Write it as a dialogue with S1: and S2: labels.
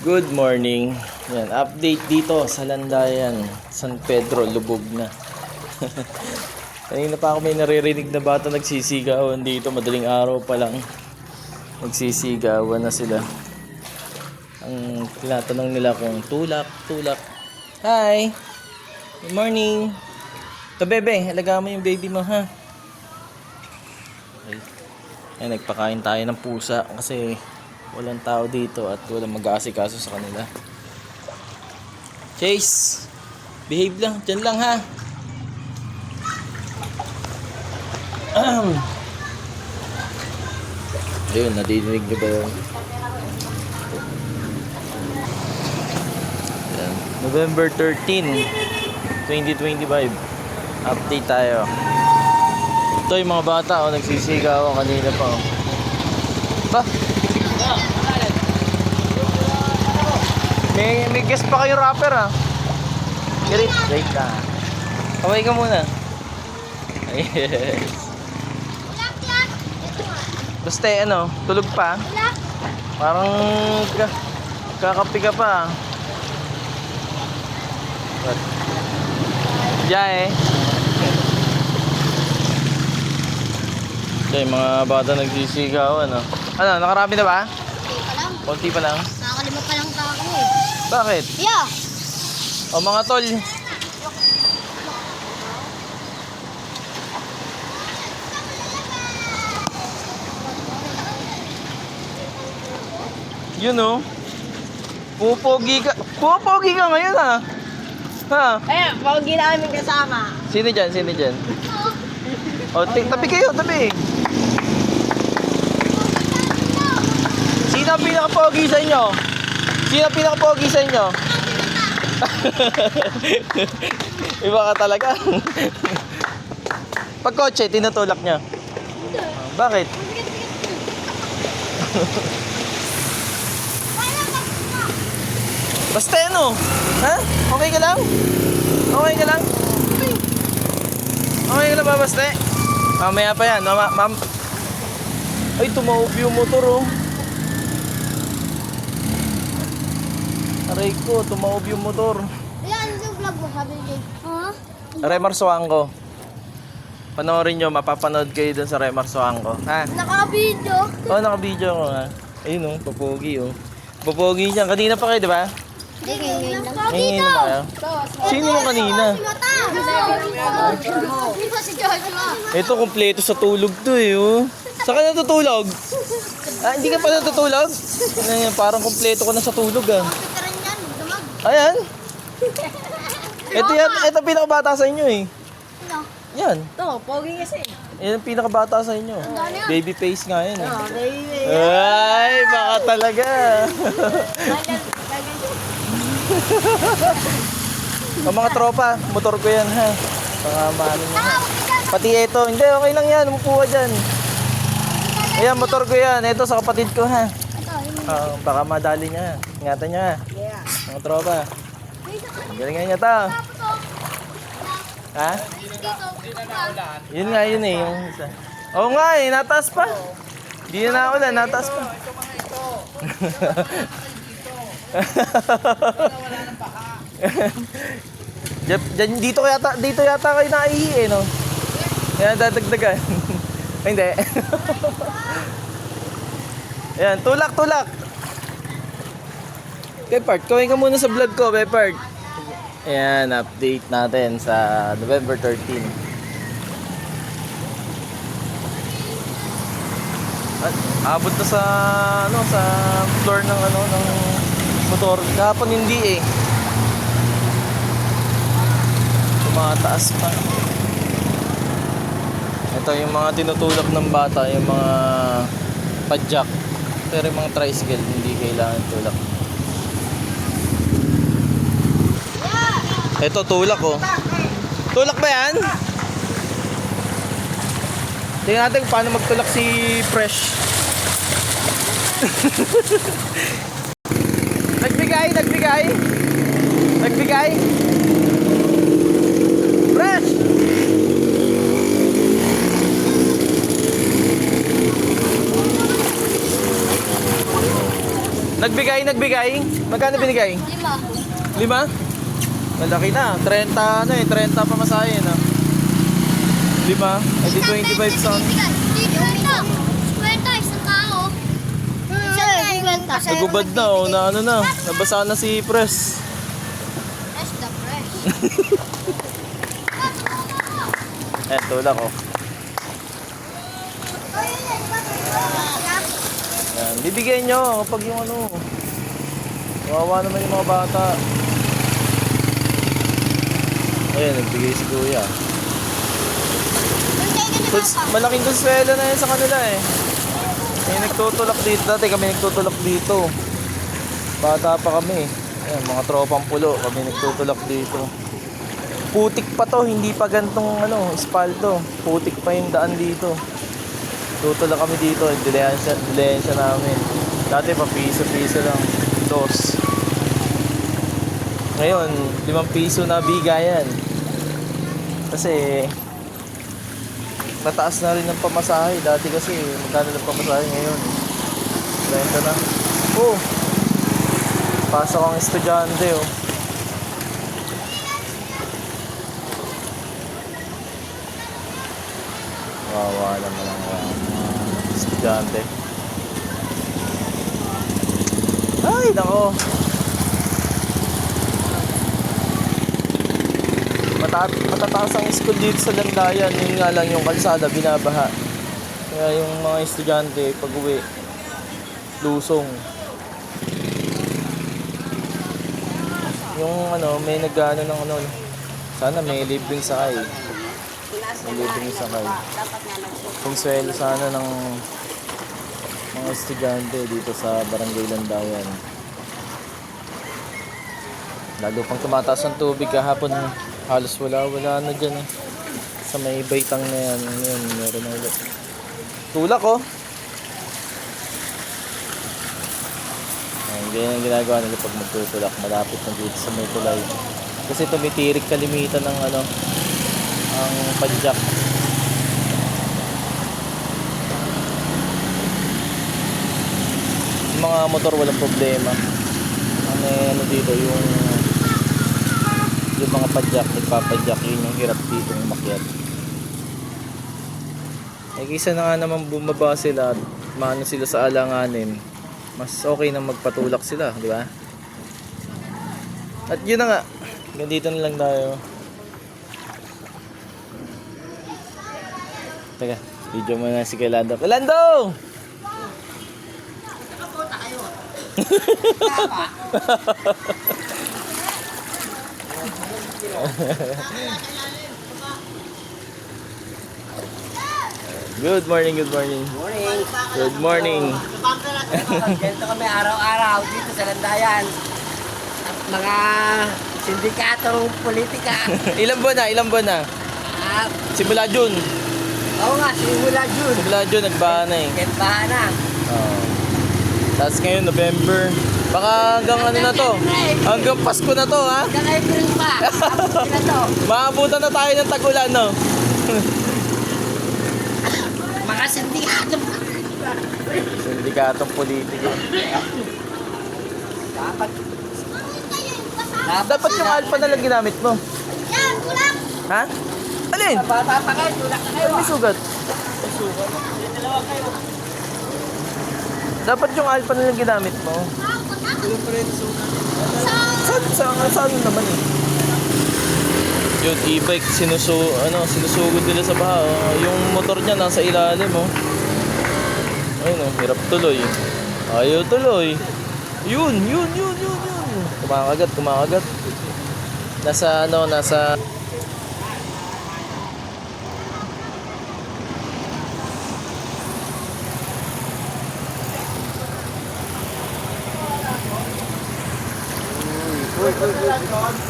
S1: Good morning. Yan, update dito sa Landayan, San Pedro, lubog na. Kanina pa ako may naririnig na bata nagsisigawan dito, madaling araw pa lang. Nagsisigawan na sila. Ang tinatanong nila kung tulak, tulak. Hi! Good morning! Ito bebe, alaga mo yung baby mo ha. Ayan, nagpakain tayo ng pusa kasi walang tao dito at walang mag-aasikaso sa kanila. Chase! Behave lang, dyan lang ha. Ayun, nadidinig niyo ba yun? November 13, 2025. Update tayo. Ito yung mga bata, oh, nagsisigawan kanina pa. Oh. Ba? May, may guest pa kayo rapper ah. Wait, wait ka. Kaway ka muna. Yes. Basta ano, tulog pa. Parang ka, kakapi ka pa. What? Diyan eh. Okay, mga bata nagsisigaw, ano? Ano, nakarami na ba?
S2: Hindi pa lang.
S1: Konti pa lang.
S2: Nakakalima pa lang ako eh.
S1: Bakit?
S2: Yeah.
S1: O mga tol. Yun oh. Pupogi ka. Pupogi ka ngayon ah. Ha?
S2: Eh, pogi namin kasama.
S1: Sino dyan? Sino dyan? O, t- tabi kayo, tabi. Sino ang pinaka-pogi sa inyo? Sino pinaka-pogi sa inyo? Iba ka talaga. Pag kotse, tinutulak niya. Bakit? Basta ano? Ha? Okay ka lang? Okay ka lang? Okay ka lang ba, Baste? Mamaya pa yan. Mama, ma'am. Ay, tumawag yung motor, oh. Aray ko, tumawag yung motor.
S2: Yan, yung vlog mo, sabi ni. Ha?
S1: Remar Soangko. Panoorin nyo, mapapanood kayo dun sa Remar Soangko. Ha?
S2: Naka-video.
S1: Oo, oh, naka-video ko nga. Ayun, oh, papogi, oh. Papogi niya. Kanina pa kayo, di ba?
S2: Hindi, ngayon lang.
S1: Ngayon
S2: daw.
S1: pa kayo. Sino yung kanina?
S2: Si Mata. Dito si Joshua.
S1: Ito, kompleto sa tulog to, eh, oh. Saan ka natutulog? Ah, hindi ka pa natutulog? Ano parang kompleto ka na sa tulog, ah.
S2: Kita rin yan, damag.
S1: Ayan. Ito yan, ito pinakabata sa inyo, eh.
S2: Ano?
S1: Yan.
S2: Ito, pogi kasi.
S1: Yan ang pinakabata sa inyo.
S2: Ano yan?
S1: Baby face nga yan, eh.
S2: baby.
S1: Ay, baka talaga. Ang mga tropa, motor ko yan ha. Baka maano nyo. Pati ito, hindi, okay lang yan. Umupo ka dyan. Ayan, motor ko yan. Ito sa kapatid ko ha. Ah, baka madali niya. Ingatan niya. Mga tropa. Galingan niya ta. Ha? Yun nga, yun eh. Yung isa. Oo nga eh, nataas pa. Hindi na naulan, nataas pa. Diyan, diyan, dito yata, dito yata kayo naihi eh, no? Kaya dadagdagan. Hindi. Ayan, tulak, tulak. Pepart, kawin ka muna sa vlog ko, Pepart. Ayan, update natin sa November 13. At abot na sa ano sa floor ng ano ng motor. Kahapon hindi eh. Tumataas pa. Ito yung mga tinutulak ng bata, yung mga padjak. Pero yung mga tricycle, hindi kailangan tulak. Ito, tulak oh. Tulak ba yan? Tingnan natin kung paano magtulak si Fresh. nagbigay, nagbigay. Nagbigay. Fresh! Nagbigay, nagbigay. Magkano binigay?
S2: Lima.
S1: Lima? Malaki na. 30 ano eh. 30 pa masahe no? Lima? Eh di 25 sa
S2: Hindi, kwenta. Kwenta, isang tao. Isang kwenta.
S1: Nagubad na oh. Na ano na. Nabasa na si Pres.
S2: Fresh the fresh.
S1: Eh, tulak oh. Yan. Bibigyan nyo kapag yung ano. Kawawa naman yung mga bata. Ayun, nagbigay si Kuya. Cons- malaking konsuelo na yun sa kanila eh. May nagtutulak dito. Dati kami nagtutulak dito. Bata pa kami. Ayan, mga tropang pulo. Kami nagtutulak dito. Putik pa to, hindi pa gantong ano, espalto. Putik pa yung daan dito. Tutulak kami dito, dilensya, dilensya namin. Dati pa piso-piso lang. Dos. Ngayon, limang piso na bigayan. Kasi, mataas na rin ang pamasahe. Dati kasi, magkano ng pamasahe ngayon? 30 na. Oh! Pasok ang estudyante, oh. Wawa naman ang estudyante. Ay, nako. Matat matataas ang school dito sa Landayan. Yun nga lang yung kalsada, binabaha. Kaya yung mga estudyante, pag uwi, lusong. Yung ano, may nag-ano ng ano, sana may libreng sakay. May libreng sakay. Konsuelo sana ng mga estudyante dito sa Barangay Landayan. Lalo pang tumataas ang tubig kahapon, halos wala wala na dyan eh. Sa may baitang na yan, yun, meron na ulit. Tulak oh! Ayan, ganyan ang ginagawa nila pag magtutulak. Malapit na dito sa may tulay. Kasi tumitirik kalimitan ng ano, ang padjak. Yung mga motor walang problema. Ang eh, ano dito yung yung mga padjak, nagpapadjak yun yung hirap dito umakyat. Eh kaysa na nga naman bumaba sila at maano sila sa alanganin, mas okay na magpatulak sila, di ba? At yun na nga, ganito na lang tayo. Teka, video mo na si Kalando. Kalando! Good morning, good morning.
S3: Morning.
S1: Good morning.
S3: Ganito kami araw-araw dito sa Landayan. At mga sindikatong politika.
S1: Ilang buwan na? Ilang buwan na?
S3: At
S1: Simula June.
S3: oo nga, simula June.
S1: Simula June, nagbaha na eh.
S3: Kentahan na.
S1: Oo. Tapos ngayon, November. Baka hanggang ano na to? Hanggang Pasko na to, ha?
S3: Hanggang April pa. Na to.
S1: Maabutan na tayo ng tagulan, no?
S3: Mga sindikatong
S1: Sindikatong politiko.
S3: Dapat.
S1: Dapat yung alpha na lang ginamit mo.
S2: Yan, kulang.
S1: Ha? Alin?
S3: Bata pa kayo, tulak na kayo.
S1: May sugat.
S3: Dalawa kayo.
S1: Dapat yung alpha na lang ginamit mo. Saan, saan, saan naman eh? Yung e-bike, sinusu, ano, sinusugod nila sa baha. oh. Yung motor niya nasa ilalim, oh. Ayun, oh, hirap tuloy. Ayaw tuloy. Yun, yun, yun, yun, yun. Kumakagat, kumakagat. Nasa, ano, nasa... Obrigado.